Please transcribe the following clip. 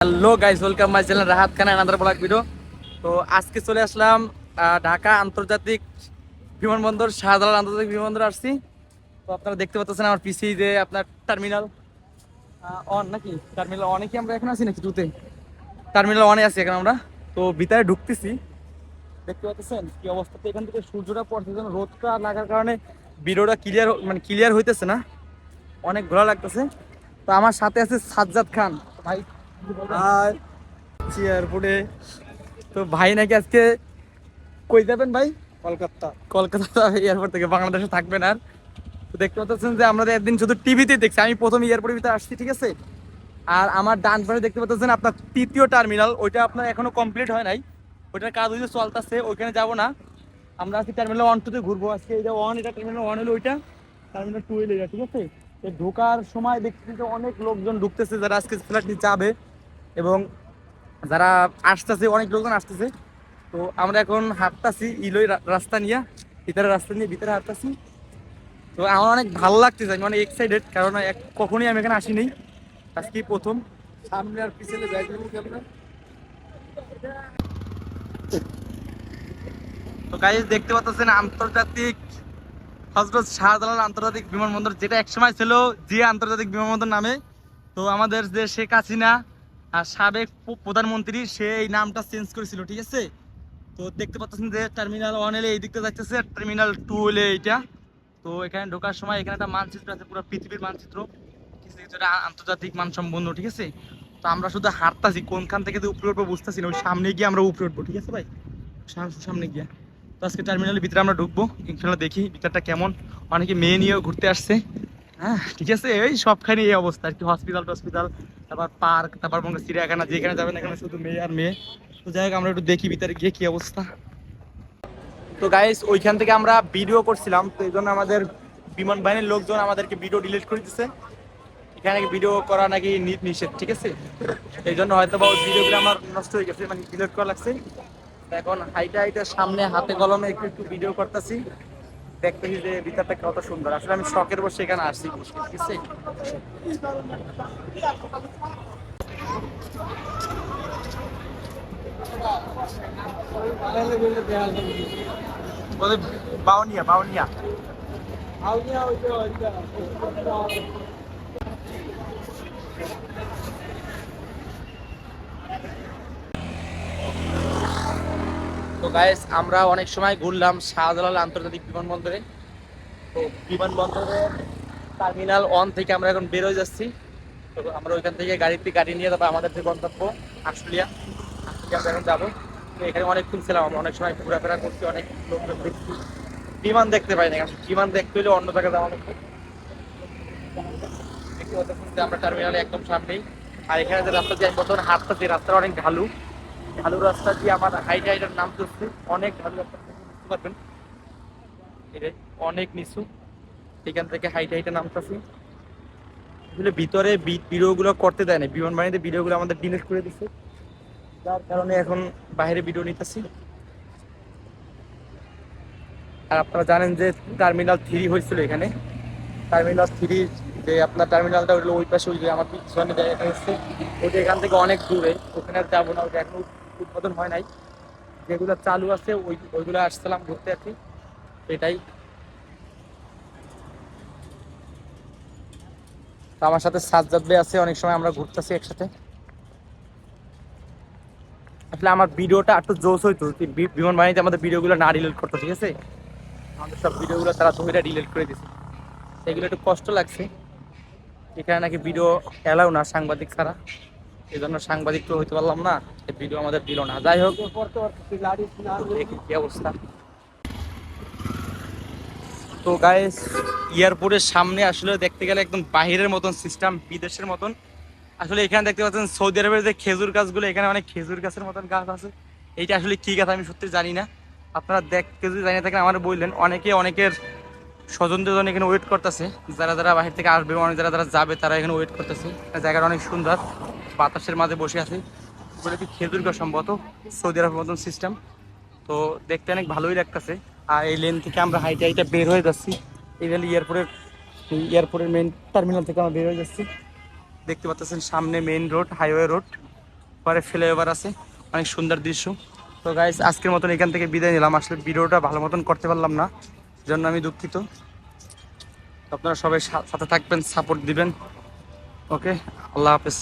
Hello guys, welcome my channel Rahat Khan another vlog video তো আজকে চলে আসলাম ঢাকা আন্তর্জাতিক বিমানবন্দর, শাহজালাল আন্তর্জাতিক বিমানবন্দর আসছি। তো আপনারা দেখতে পাচ্ছেন আমার পিসি যে আপনার টার্মিনাল অন নাকি? টার্মিনাল অনে কি আমরা এখন আছি নাকি টুতে টার্মিনাল অনে আছি এখন আমরা। তো ভিতরে ঢুকতেছি। দেখতে পাচ্ছেন কি অবস্থাতে এখান থেকে সূর্যটা পড়ছে, যেন রোদটা লাগার কারণে ভিডিওটা ক্লিয়ার মানে ক্লিয়ার হইতেছে না। অনেক ঘোরা লাগতেছে। তো আমার সাথে আছে সাজ্জাদ খান। ভাই আর এয়ারপোর্টে তো ভাই নাকি আজকে কই যাবেন ভাই? কলকাতা। কলকাতা এয়ারপোর্ট থেকে বাংলাদেশে থাকবেন আর। তো দেখতে পাচ্ছেন যে আমরা একদিন শুধু টিভিতে দেখছি। আমি প্রথম এয়ারপোর্টের ভিতরে আসছি ঠিক আছে? আর আমার ডান পাশে দেখতে পাচ্ছেন আপনার তৃতীয় টার্মিনাল ওইটা আপনার এখনও কমপ্লিট হয় নাই। ওইটার কাজ হইতে চলতেছে ওইখানে যাব না। আমরা আজকে টার্মিনাল ওয়ান টুতে ঘুরবো। আজকে এটা ওয়ান এটা টার্মিনাল ওয়ান হলো ওইটা। টার্মিনাল টু হলো এটা ঠিক আছে? ঢোকার সময় দেখতেছি যে অনেক লোকজন ঢুকতেছে যারা আজকে ফ্ল্যাটটি যাবে। এবং যারা আসতেছে, অনেক লোকজন আসতেছে। তো আমরা এখন হাঁটতাছি ইলোই রাস্তা নিয়ে, ভিতরে রাস্তা নিয়ে ভিতরে হাঁটতাছি। তো আমার অনেক ভালো লাগতেছে, আমি অনেক এক্সাইটেড কারণ এক- কখনোই আমি এখানে আসিনি। আজকে প্রথম। সামনে আর পিছনে তো গাইজ দেখতে পাচ্ছেন আন্তর্জাতিক হজরত শাহজালাল আন্তর্জাতিক বিমানবন্দর, যেটা একসময় ছিল জিয়া আন্তর্জাতিক বিমানবন্দর নামে। তো আমাদের যে শেখ হাসিনা আর সাবেক প্রধানমন্ত্রী সে এই নামটা চেঞ্জ করেছিল, ঠিক আছে? তো দেখতে পাচ্ছেন যে টার্মিনাল ওয়ান এলে এই দিকটা যাচ্ছে টার্মিনাল টু হলে এইটা। তো এখানে ঢোকার সময় এখানে একটা মানচিত্র আছে, পুরো পৃথিবীর মানচিত্র। কিছু আন্তর্জাতিক মানসম্পন্ন, ঠিক আছে? তো আমরা শুধু হাঁটতাছি, কোনখান থেকে উপরে উঠবো বুঝতেছি না, ওই সামনে গিয়ে আমরা উপরে উঠবো, ঠিক আছে ভাই? সাম- সামনে গিয়ে। তো আজকে টার্মিনালের ভিতরে আমরা ঢুকবো ইনশাল্লাহ দেখি ভিতরটা কেমন। অনেকে মেয়ে নিয়েও ঘুরতে আসছে। হ্যাঁ ঠিক আছে, এই সবখানে এই অবস্থা আর কি। হসপিটাল টসপিটাল, তারপর পার্ক তারপর মনে চিড়িয়াখানা, যেখানে যাবেন এখানে শুধু মেয়ে আর মেয়ে। তো যাই আমরা একটু দেখি ভিতরে গিয়ে কি অবস্থা। তো গাইস ওইখান থেকে আমরা ভিডিও করছিলাম, তো এই জন্য আমাদের বিমান বাহিনীর লোকজন আমাদেরকে ভিডিও ডিলিট করে দিচ্ছে এখানে ভিডিও করা নাকি নিষেধ, ঠিক আছে? এই জন্য হয়তো বা ভিডিওগুলো আমার নষ্ট হয়ে গেছে মানে ডিলিট করা লাগছে। এখন হাইটা হাইটা সামনে হাতে কলমে একটু একটু ভিডিও করতেছি। দেখতেছি যে ভিতরটা কত সুন্দর। আসলে আমি শখের বসে এখানে আসছি। ঠিক আছে বলে বাউনিয়া বাউনিয়া। গাইস আমরা অনেক সময় ঘুরলাম শাহজালাল আন্তর্জাতিক বিমানবন্দরে। তো বিমানবন্দরের টার্মিনাল ওয়ান থেকে আমরা এখন বেরোয় যাচ্ছি। তো আমরা ওইখান থেকে গাড়িতে গাড়ি নিয়ে তারপর আমাদের যে গন্তব্য, আশুলিয়া আমরা এখন যাব। তো এখানে অনেকক্ষণ ছিলাম আমরা, অনেক সময় ঘোরাফেরা করছি, অনেক লোক দেখছি। বিমান দেখতে পাই না বিমান দেখতে হলে অন্য জায়গায় যাওয়া লাগবে। আমরা টার্মিনালে একদম সামনেই। আর এখানে যে রাস্তা দিয়ে বর্তমানে হাঁটতেছি, রাস্তাটা অনেক ঢালু। ঢালু রাস্তা দিয়ে আমার হাইট হাইটের নাম চলছে অনেক ঢালু রাস্তা বুঝতে পারবেন। অনেক নিচু। এখান থেকে হাইট হাইটে নামতেছি। আসলে ভিতরে ভিডিও গুলো করতে দেয় না বিমান বাহিনীতে ভিডিওগুলো আমাদের ডিলিট করে দিচ্ছে যার কারণে এখন বাইরে ভিডিও নিতেছি। আর আপনারা জানেন যে টার্মিনাল থ্রি হয়েছিল এখানে। টার্মিনাল থ্রি যে আপনার টার্মিনালটা হলো ওই পাশে, ওই যে আমার পিছনে জায়গাটা হচ্ছে, ওইটা এখান থেকে অনেক দূরে। ওখানে আর যাব না ওটা এখন উদ্বোধন হয় নাই। যেগুলো চালু আছে, ওই, ওইগুলো আসছিলাম ঘুরতে কি। এটাই। আমার সাথে সাজ্জাদ ভাই আছে, অনেক সময় আমরা ঘুরতেছি একসাথে। আসলে আমার ভিডিওটা একটু জোস হইতো বিমান বাহিনীতে আমাদের ভিডিওগুলো না ডিলিট করতো, ঠিক আছে? আমাদের সব ভিডিওগুলো তারা ধরে ডিলিট করে দিছে। সেগুলো একটু কষ্ট লাগছে। এখানে নাকি ভিডিও এলাও না সাংবাদিক ছাড়া। এই জন্য সাংবাদিক তো হইতে পারলাম না ভিডিও আমাদের দিল না। যাই হোক কি অবস্থা। তো গাইস এয়ারপোর্টের সামনে আসলে দেখতে গেলে একদম বাহিরের মতন সিস্টেম বিদেশের মতন। আসলে এখানে দেখতে পাচ্ছেন সৌদি আরবের যে খেজুর গাছগুলো, এখানে অনেক খেজুর গাছের মতন গাছ আছে। এইটা আসলে কি গাছ আমি সত্যি জানি না। আপনারা দেখতে যদি জানিয়ে থাকেন, আমার বললেন, অনেকে অনেকের স্বজনদের জন্য এখানে ওয়েট করতেছে। যারা যারা বাহির থেকে আসবে, অনেক যারা যারা যাবে, তারা এখানে ওয়েট করতেছে। জায়গাটা অনেক সুন্দর। বাতাসের মাঝে বসে আছে। বলে কি খেজুর গাছ সম্ভবত, সৌদি আরবের মতন সিস্টেম তো দেখতে অনেক ভালোই লাগতেছে। আর এই লেন থেকে আমরা হাইটে হাইটে বের হয়ে যাচ্ছি। এই এয়ারপোর্টের এয়ারপোর্টের মেন টার্মিনাল থেকে আমরা বের হয়ে যাচ্ছি। দেখতে পাচ্ছেন সামনে মেইন রোড হাইওয়ে রোড পরে ফ্লাইওভার আছে। অনেক সুন্দর দৃশ্য। তো গাইস আজকের মতন এখান থেকে বিদায় নিলাম। আসলে ভিডিওটা ভালো মতন করতে পারলাম না। জন্য আমি দুঃখিত। আপনারা সবাই সাথে থাকবেন সাপোর্ট দিবেন। ওকে আল্লাহ হাফেজ।